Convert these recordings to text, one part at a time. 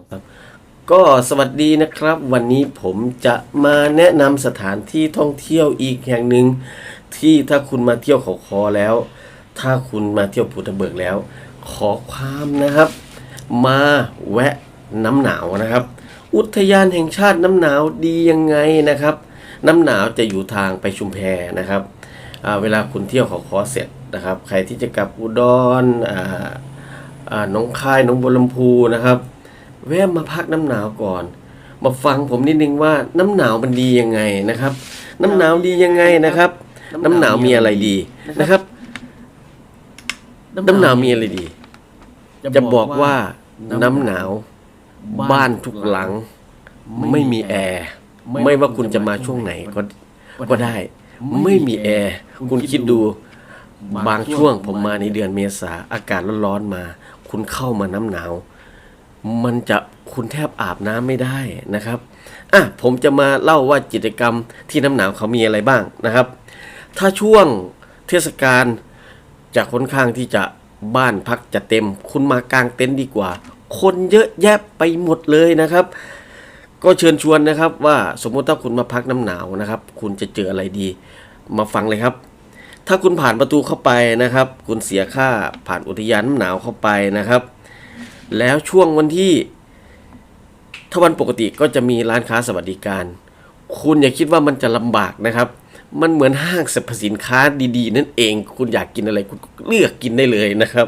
องสามก็สวัสดีนะครับ วันนี้ผมจะมาแนะนำสถานที่ท่องเที่ยวอีกแห่งหนึ่งที่ถ้าคุณมาเที่ยวเขาคอแล้ว ถ้าคุณมาเที่ยวภูทับเบิกแล้ว ขอความนะครับ มาแวะน้ำหนาวนะครับ อุทยานแห่งชาติน้ำหนาวดียังไงนะครับ น้ำหนาวจะอยู่ทางไปชุมแพนะครับเวลาคุณเที่ยวเขาคอเสร็จนะครับ ใครที่จะกลับอุดรน้องคายน้องบัวลำพูนะครับ แวะมาพักน้ำหนาวก่อน มาฟังผมนิดนึงว่าน้ำหนาวมันดียังไงนะครับ น้ำหนาวดียังไงนะครับ น้ำหนาวมีอะไรดีนะครับ น้ำหนาวมีอะไรดี จะบอกว่าน้ำหนาวบ้านทุกหลัง ไม่มีแอร์ไม่ว่าคุณจะมาช่วงไหนก็ก็ได้ ไม่มีแอร์คุณคิดดูบางช่วงผมมาในเดือนเมษาอากาศร้อนๆมา คุณเข้ามาน้ำหนาว มันจะคุณแทบอาบน้ำไม่ได้นะครับอะผมจะมาเล่าว่ากิจกรรมที่น้ำหนาวเขามีอะไรบ้างนะครับ ถ้าช่วงเทศกาลจะค่อนข้างที่จะบ้านพักจะเต็ม คุณมากางเต็นท์ดีกว่า คนเยอะแยะไปหมดเลยนะครับ ก็เชิญชวนนะครับว่าสมมุติถ้าคุณมาพักน้ำหนาวนะครับ คุณจะเจออะไรดี มาฟังเลยครับ ถ้าคุณผ่านประตูเข้าไปนะครับ คุณเสียค่าผ่านอุทยานน้ำหนาวเข้าไปนะครับ แล้วช่วงวันที่ถ้าวันปกติก็จะมีร้านค้าสวัสดิการ คุณอย่าคิดว่ามันจะลำบากนะครับ มันเหมือนห้างสรรพสินค้าดีๆ นั่นเอง คุณอยากกินอะไรคุณเลือกกินได้เลยนะครับ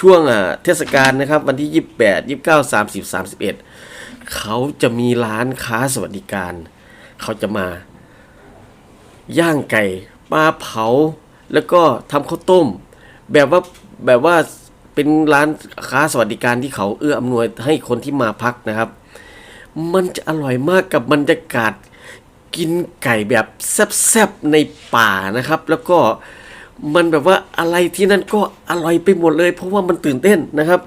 ช่วงเทศกาลนะครับ วันที่ 28 29 30 31 เขาจะมีร้านค้าสวัสดิการ เขาจะมา ย่างไก่ปลาเผา แล้วก็ทำข้าวต้ม แบบว่าแบบว่า เป็นร้านค้าสวัสดิการที่เขาเอื้ออำนวยให้คนที่มาพักนะครับ มันจะอร่อยมากกับบรรยากาศกินไก่แบบแซ่บๆในป่านะครับ แล้วก็มันแบบว่าอะไรที่นั่นก็อร่อยไปหมดเลย เพราะว่ามันตื่นเต้นนะครับ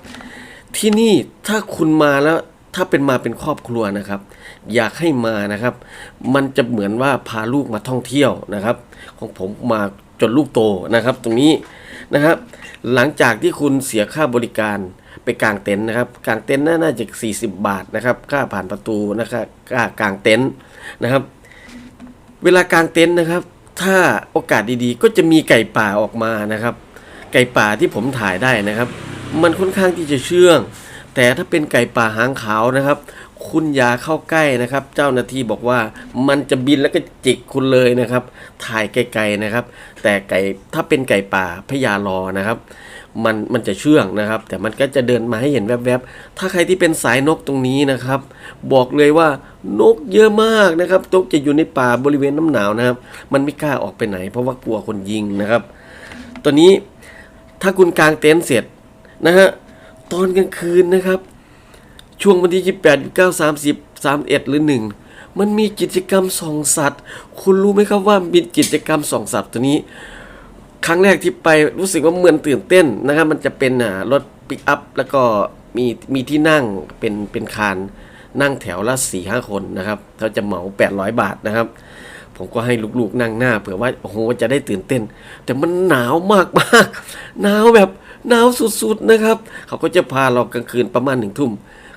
ที่นี่ถ้าคุณมาแล้วถ้าเป็นมาเป็นครอบครัวนะครับ อยากให้มานะครับ มันจะเหมือนว่าพาลูกมาท่องเที่ยวนะครับ ของผมมาจนลูกโตนะครับ ตรงนี้ นะครับ หลังจากที่คุณเสียค่าบริการไปกางเต็นท์นะครับกางเต็นท์น่าจะ 40 บาทนะครับ ค่าผ่านประตูนะครับค่ากางเต็นท์นะครับ เวลากางเต็นท์นะครับ ถ้าโอกาสดีๆ ก็จะมีไก่ป่าออกมานะครับ ไก่ป่าที่ผมถ่ายได้นะครับ มันค่อนข้างที่จะเชื่อง แต่ถ้าเป็นไก่ป่าหางขาวนะครับ คุณอย่าเข้าใกล้นะครับ เจ้าหน้าที่บอกว่ามันจะบินแล้วก็จิกคุณเลยนะครับ ถ่ายไกลๆนะครับ แต่ไก่ถ้าเป็นไก่ป่าพญารอนะครับ มันมันจะเชื่องนะครับ แต่มันก็จะเดินมาให้เห็นแวบๆ ถ้าใครที่เป็นสายนกตรงนี้นะครับ บอกเลยว่านกเยอะมากนะครับนกจะอยู่ในป่าบริเวณน้ำหนาวนะครับ มันไม่กล้าออกไปไหน เพราะว่ากลัวคนยิงนะครับตอนนี้ถ้าคุณกางเต็นท์เสร็จนะฮะตอนกลางคืนนะครับ ช่วงวันที่ 28 29 30 31 หรือ 1 มันมีกิจกรรมส่องสัตว์ คุณรู้ไหมครับว่ามีกิจกรรมส่องสัตว์ตัวนี้ ครั้งแรกที่ไปรู้สึกว่าเหมือนตื่นเต้นนะครับ มันจะเป็นอ่ารถปิกอัพแล้วก็มีมีที่นั่งเป็นเป็นคานนั่งแถวละสี่ห้าคนนะครับเขาจะเหมา 800 บาทนะครับ ผมก็ให้ลูกๆนั่งหน้าเผื่อว่าโอ้โหจะได้ตื่นเต้น แต่มันหนาวมากมากหนาวแบบหนาวสุดๆนะครับ เขาก็จะพาเรากลางคืนประมาณหนึ่งทุ่ม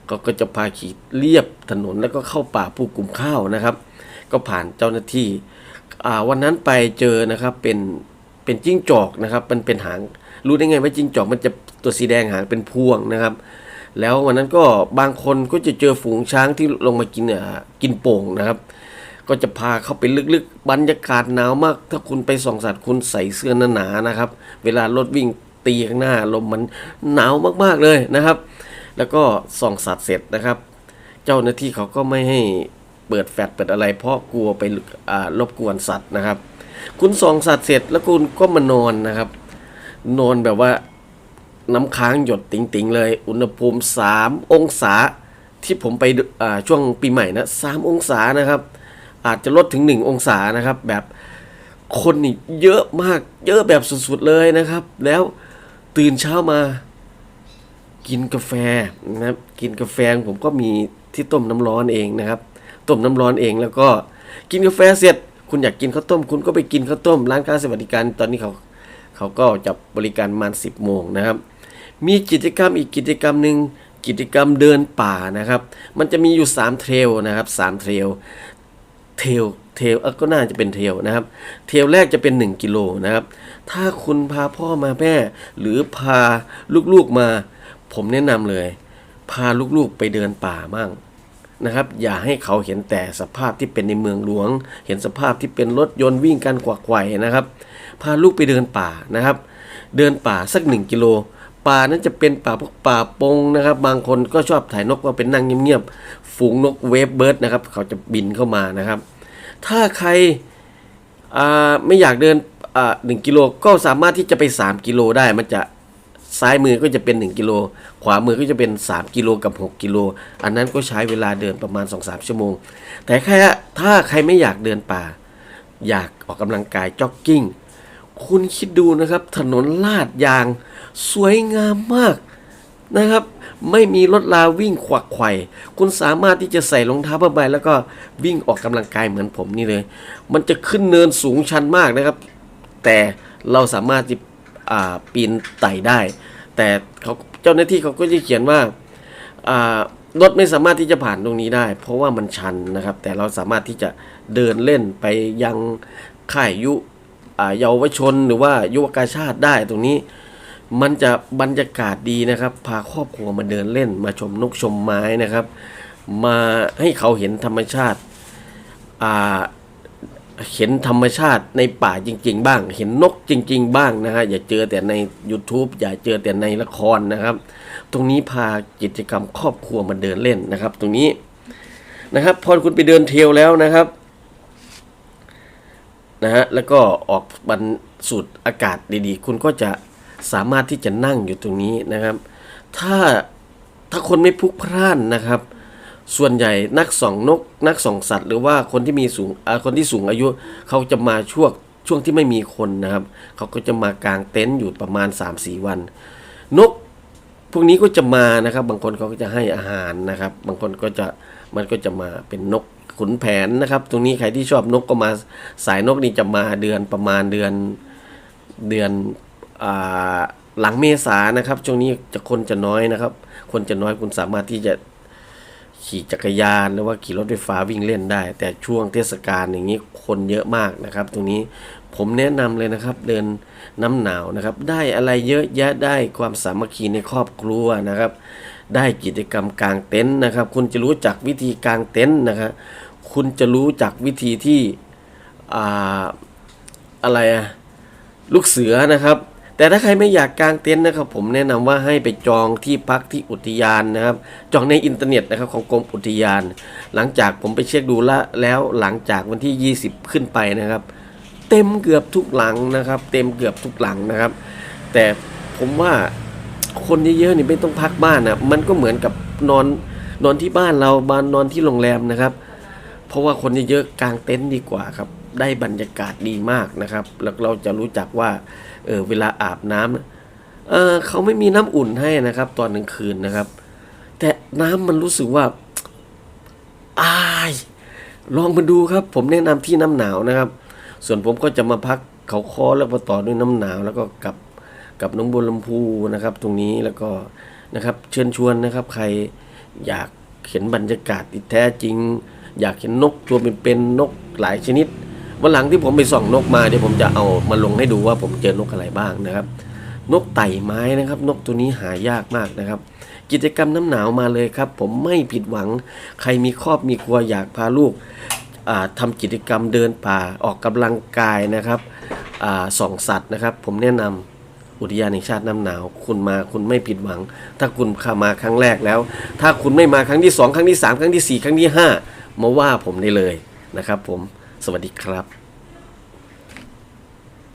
เขาก็จะพาขี่เรียบถนนแล้วก็เข้าป่าผู้กลุ่มข้าวนะครับ ก็ผ่านเจ้าหน้าที่วันนั้นไปเจอนะครับเป็นเป็นจิ้งจอกนะครับ มันเป็นหางรู้ได้ไงว่าจิ้งจอกมันจะตัวสีแดงหางเป็นพวงนะครับ แล้ววันนั้นก็บางคนก็จะเจอฝูงช้างที่ลงมากินอ่ากินโป่งนะครับ ก็จะพาเข้าไปลึกๆ บรรยากาศหนาวมาก ถ้าคุณไปส่องสัตว์คุณใส่เสื้อหนาๆนะครับ เวลารถวิ่งตีข้างหน้าลมมันหนาวมากๆเลยนะครับ แล้วก็ส่องสัตว์เสร็จนะครับ เจ้าหน้าที่เขาก็ไม่ให้เปิดแฟลชเปิดอะไร เพราะกลัวไปอ่ารบกวนสัตว์นะครับ คุณส่องสัตว์เสร็จแล้วคุณก็มานอนนะครับ นอนแบบว่าน้ำค้างหยดติ่งๆเลย อุณหภูมิ 3 องศาที่ผมไปอ่าช่วงปีใหม่นะ3องศานะครับ อาจจะลดถึง 1 องศานะครับ แบบคนนี่เยอะมากเยอะแบบสุดๆเลยนะครับ แล้วตื่นเช้ามา กินกาแฟนะครับกินกาแฟผมก็มีที่ต้มน้ำร้อนเองนะครับ ต้มน้ำร้อนเองแล้วก็กินกาแฟเสร็จ คุณอยากกินข้าวต้ม คุณก็ไปกินข้าวต้มร้านค้าสวัสดิการตอนนี้เขาเขาก็จะบริการประมาณ10โมงนะครับ มีกิจกรรมอีกกิจกรรมหนึ่งกิจกรรมเดินป่านะครับ มันจะมีอยู่ 3 เทรลนะครับ3เทรลเทลเทลก็น่าจะเป็นเทลนะครับ เทลแรกจะเป็น 1 กิโลนะครับ ถ้าคุณพาพ่อมาแม่ หรือพาลูกๆมา ผมแนะนำเลย พาลูกๆไปเดินป่ามั่งนะครับ อย่าให้เขาเห็นแต่สภาพที่เป็นในเมืองหลวง เห็นสภาพที่เป็นรถยนต์วิ่งกันกวักไขว่นะครับ พาลูกไปเดินป่านะครับ เดินป่าสักหนึ่งกิโลป่านั้นจะเป็นป่าพวกป่าปงนะครับ บางคนก็ชอบถ่ายนกว่าเป็นนั่งเงียบๆฝูงนกเวฟเบิร์ดนะครับ เขาจะบินเข้ามานะครับ ถ้าใครไม่อยากเดินหนึ่งกิโลก็สามารถที่จะไป 3 กิโลได้มันจะ ซ้ายมือก็จะเป็น 1 กิโล ขวามือก็จะเป็น 3 กิโลกับ 6 กิโล อันนั้นก็ใช้เวลาเดินประมาณ 2-3 ชั่วโมง แต่แค่ถ้าใครไม่อยากเดินป่า อยากออกกำลังกายจ็อกกิ้ง คุณคิดดูนะครับ ถนนลาดยาง สวยงามมากนะครับ ไม่มีรถลาวิ่งขวักไขว่คุณสามารถที่จะใส่รองเท้าผ้าใบแล้วก็วิ่งออกกำลังกายเหมือนผมนี่เลย มันจะขึ้นเนินสูงชันมากนะครับ แต่เราสามารถที่ อ่าปีนไต่ได้ แต่เขาเจ้าหน้าที่เขาก็จะเขียนว่าอ่ารถไม่สามารถที่จะผ่านตรงนี้ได้ เพราะว่ามันชันนะครับ แต่เราสามารถที่จะเดินเล่นไปยังค่ายยุเยาวชนหรือว่ายุวกาชาติได้ตรงนี้ มันจะบรรยากาศดีนะครับ พาครอบครัวมาเดินเล่น มาชมนกชมไม้นะครับ มาให้เขาเห็นธรรมชาติอ่า เห็นธรรมชาติในป่าจริง ๆ บ้าง เห็นนกจริง ๆ บ้างนะฮะอย่าเจอแต่ใน YouTube อย่าเจอแต่ในละครนะครับ ตรงนี้พากิจกรรมครอบครัวมาเดินเล่นนะครับ ตรงนี้นะครับพอคุณไปเดินเทลแล้วนะครับนะฮะแล้วก็ออกบรรสูดอากาศดีๆ คุณก็จะสามารถที่จะนั่งอยู่ตรงนี้นะครับ ถ้าถ้าคนไม่พลุกพล่านนะครับ ส่วนใหญ่นักส่องนก นักส่องสัตว์ หรือว่าคนที่มีสูงคนที่สูงอายุเขาจะมาช่วงช่วงที่ไม่มีคนนะครับ เขาก็จะมากางเต็นท์อยู่ประมาณ 3-4 วัน นกพวกนี้ก็จะมานะครับ บางคนเขาก็จะให้อาหารนะครับ บางคนก็จะมันก็จะมาเป็นนกขุนแผนนะครับ ตรงนี้ใครที่ชอบนกก็มาสายนกนี่จะมาเดือนประมาณเดือนเดือนอหลังเมษานะครับช่วงนี้จะคนจะน้อยนะครับ คนจะน้อยคุณสามารถที่จะ ขี่จักรยานหรือว่าขี่รถไฟฟ้าวิ่งเล่นได้ แต่ช่วงเทศกาลอย่างนี้คนเยอะมากนะครับ ตรงนี้ผมแนะนำเลยนะครับเดินน้ำหนาวนะครับ ได้อะไรเยอะแยะได้ความสามัคคีในครอบครัวนะครับ ได้กิจกรรมกางเต็นท์นะครับ คุณจะรู้จักวิธีกางเต็นท์นะครับคุณจะรู้จักวิธีที่อ่าอะไรอะลูกเสือนะครับ แต่ถ้าใครไม่อยากกางเต็นท์นะครับ ผมแนะนำว่าให้ไปจองที่พักที่อุทยานนะครับ จองในอินเทอร์เน็ตนะครับของกรมอุทยาน หลังจากผมไปเช็คดูละแล้วหลังจากวันที่ 20 ขึ้นไปนะครับ เต็มเกือบทุกหลังนะครับ เต็มเกือบทุกหลังนะครับ แต่ผมว่าคนเยอะๆนี่ไม่ต้องพักบ้านนะมันก็เหมือนกับนอนนอนที่บ้านเราบ้านนอนที่โรงแรมนะครับ เพราะว่าคนเยอะๆกางเต็นท์ดีกว่าครับ ได้บรรยากาศดีมากนะครับ แล้วเราจะรู้จักว่าเออเวลาอาบน้ำเออเขาไม่มีน้ำอุ่นให้นะครับ ตอนกลางคืนนะครับ แต่น้ำมันรู้สึกว่าอายลองมาดูครับ ผมแนะนำที่น้ำหนาวนะครับ ส่วนผมก็จะมาพักเขาคอแล้วมาต่อด้วยน้ำหนาวแล้วก็กลับกับน้องบัวลำพูนะครับ ตรงนี้แล้วก็นะครับเชิญชวนนะครับ ใครอยากเห็นบรรยากาศที่แท้จริง อยากเห็นนกตัวเป็นๆนกหลายชนิด วันหลังที่ผมไปส่องนกมาเดี๋ยวผมจะเอามาลงให้ดูว่าผมเจอนกอะไรบ้างนะครับ นกไต่ไม้นะครับ นกตัวนี้หายากมากนะครับ กิจกรรมน้ำหนาวมาเลยครับ ผมไม่ผิดหวังใครมีครอบมีครัวอยากพาลูกอ่าทำกิจกรรมเดินป่าออกกำลังกายนะครับอส่องสัตว์นะครับ ผมแนะนำอุทยานแห่งชาติน้ำหนาว คุณมาคุณไม่ผิดหวัง ถ้าคุณขามาครั้งแรกแล้ว ถ้าคุณไม่มาครั้งที่สองครั้งที่สามครั้งที่สี่ครั้งที่ห้ามาว่าผมได้เลยนะครับผม สวัสดีครับ